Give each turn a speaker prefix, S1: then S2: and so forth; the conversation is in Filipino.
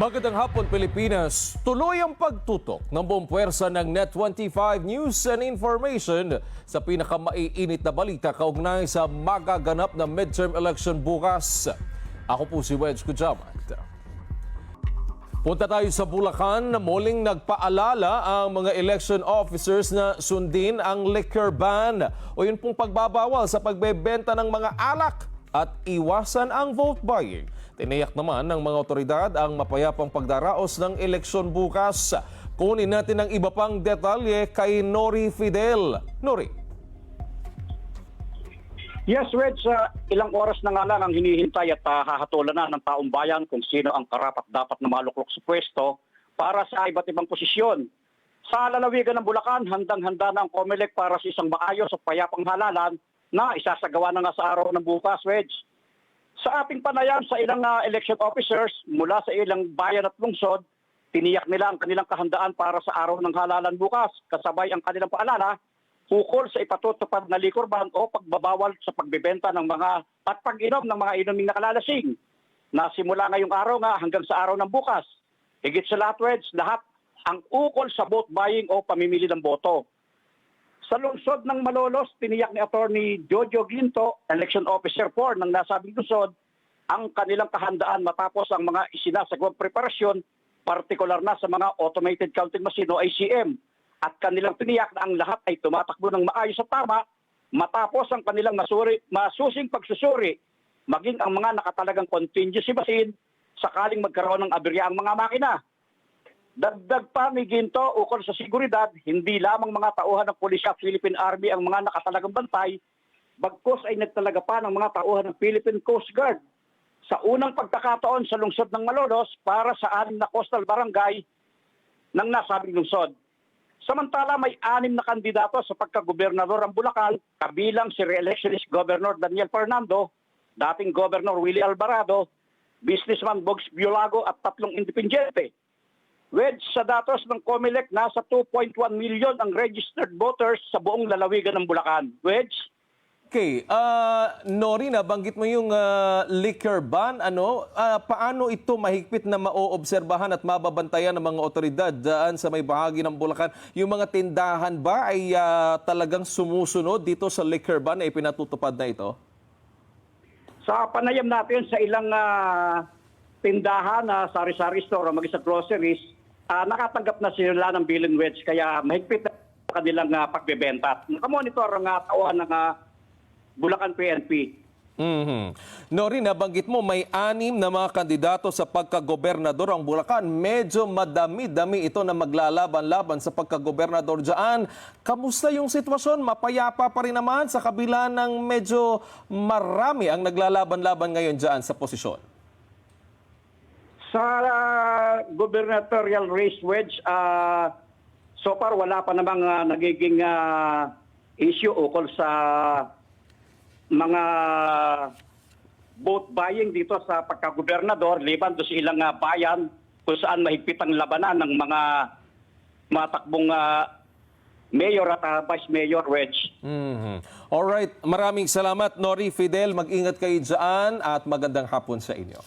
S1: Magandang hapon Pilipinas. Tuloy ang pagtutok ng buong puwersa ng Net25 News and Information sa pinakamaiinit na balita kaugnay sa magaganap na midterm election bukas. Ako po si Wedge Kujamat. Punta tayo sa Bulacan, muling nagpaalala ang mga election officers na sundin ang liquor ban o yun pong pagbabawal sa pagbebenta ng mga alak at iwasan ang vote buying. Tiniyak naman ng mga otoridad ang mapayapang pagdaraos ng eleksyon bukas. Kunin natin ang iba pang detalye kay Nori Fidel. Nori.
S2: Yes, Red, sa ilang oras na nga lang ang hinihintay at uh, hahatulan na ng taong bayan kung sino ang karapat dapat na maluklok sa pwesto para sa iba't ibang posisyon. Sa lalawigan ng Bulacan, handang-handa na ang COMELEC para sa isang maayos at payapang halalan na isasagawa na nga sa araw ng bukas, Reg. Sa ating panayam sa ilang uh, election officers mula sa ilang bayan at lungsod, tiniyak nila ang kanilang kahandaan para sa araw ng halalan bukas, kasabay ang kanilang paalala ukol sa ipatutupad na liquor ban o pagbabawal sa pagbebenta ng mga at pag-inom ng mga inuming nakalalasing na simula ngayong araw nga hanggang sa araw ng bukas. Higit sa lahat, Reds, lahat ang ukol sa vote buying o pamimili ng boto. Sa lungsod ng Malolos, tiniyak ni Attorney Jojo Ginto, Election Officer 4 ng nasabing lungsod, ang kanilang kahandaan matapos ang mga isinasagawang preparasyon, partikular na sa mga automated counting machine o ICM at kanilang tiniyak na ang lahat ay tumatakbo ng maayos at tama matapos ang kanilang masuri, masusing pagsusuri maging ang mga nakatalagang contingency machine sakaling magkaroon ng aberya ang mga makina. Dagdag pa ni Ginto ukol sa seguridad, hindi lamang mga tauhan ng Pulisya Philippine Army ang mga nakatalagang bantay, bagkos ay nagtalaga pa ng mga tauhan ng Philippine Coast Guard sa unang pagkakataon sa lungsod ng Malolos para sa anim na coastal barangay ng nasabing lungsod. Samantala, may anim na kandidato sa pagkagobernador ang Bulacan, kabilang si re-electionist Governor Daniel Fernando, dating Governor Willie Alvarado, businessman Bogs Biolago at tatlong independyente. Wedge sa datos ng COMELEC, nasa 2.1 million ang registered voters sa buong lalawigan ng Bulacan. Wedge?
S1: Okay, ah Nori, nabanggit mo yung ah, liquor ban. Ano, Ah, paano ito mahigpit na maoobserbahan at mababantayan ng mga otoridad daan sa may bahagi ng Bulacan? Yung mga tindahan ba ay ah, talagang sumusunod dito sa liquor ban na ipinatutupad na ito?
S2: Sa panayam natin sa ilang ah, tindahan na sari-sari store o mag-isa groceries, ah, nakatanggap na sila ng billing wedge kaya mahigpit na ang kanilang ah, pagbebenta. Nakamonitor ang uh, tauhan ng ah, Bulacan PNP.
S1: Mhm. Nori, nabanggit mo may anim na mga kandidato sa pagkagobernador ang Bulacan. Medyo madami-dami ito na maglalaban-laban sa pagkagobernador dyan. Kamusta yung sitwasyon? Mapayapa pa rin naman sa kabila ng medyo marami ang naglalaban-laban ngayon dyan sa posisyon.
S2: Sa gubernatorial race wedge, ah, so far wala pa namang ah, nagiging ah, issue ukol sa mga vote buying dito sa pagkagobernador liban do sa ilang ah, bayan kung saan mahigpit ang labanan ng mga matakbong ah, mayor at ah, vice mayor wedge.
S1: Mhm. Alright, maraming salamat Nori Fidel. Mag-ingat kayo dyan at magandang hapon sa inyo.